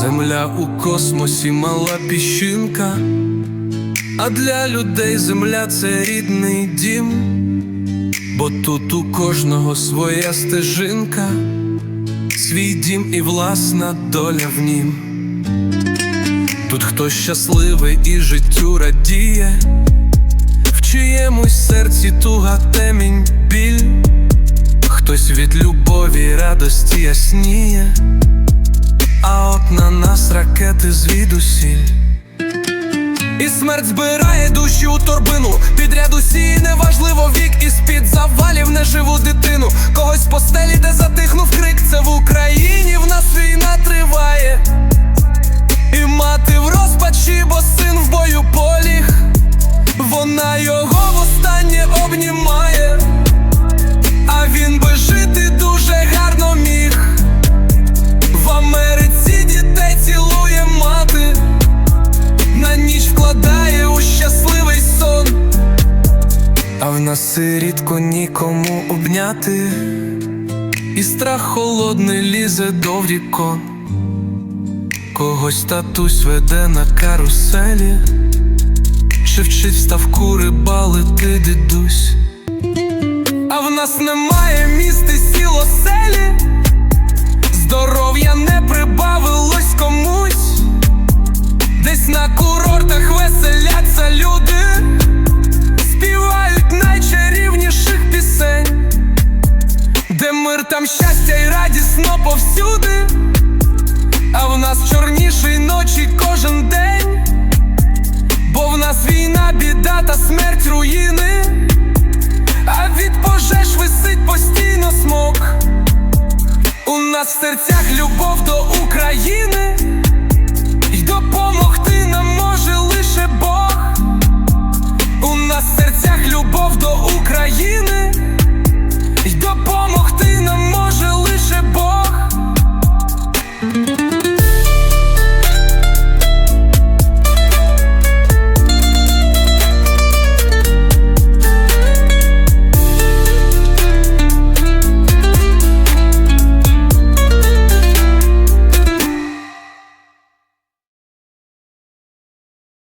Земля у космосі мала піщинка, а для людей земля це рідний дім, бо тут у кожного своя стежинка, свій дім і власна доля в нім. Тут хтось щасливий і життю радіє, чиємусь серці туга темінь біль, хтось від любові радості ясніє. А от на нас ракети звідусіль. І смерть збирає душі у торбину. Підряд усі, неважливо вік І з-під завалів неживу дитину. Когось постелі, де затихнув в нас рідко нікому обняти, і страх холодний лізе до вікон. Когось татусь веде на каруселі, чи вчить ставку рибалити дідусь, а в нас немає міст і сіл оселі. Здоров'я не прибавилось комусь, десь на курортах веселяться люди, співають найчарівніших пісень, де мир там щастя і радісно повсюди, а в нас чорніший ночі кожен день, бо в нас війна, біда та смерть руїни, а від пожеж висить постійно смок. У нас в серцях любов до України,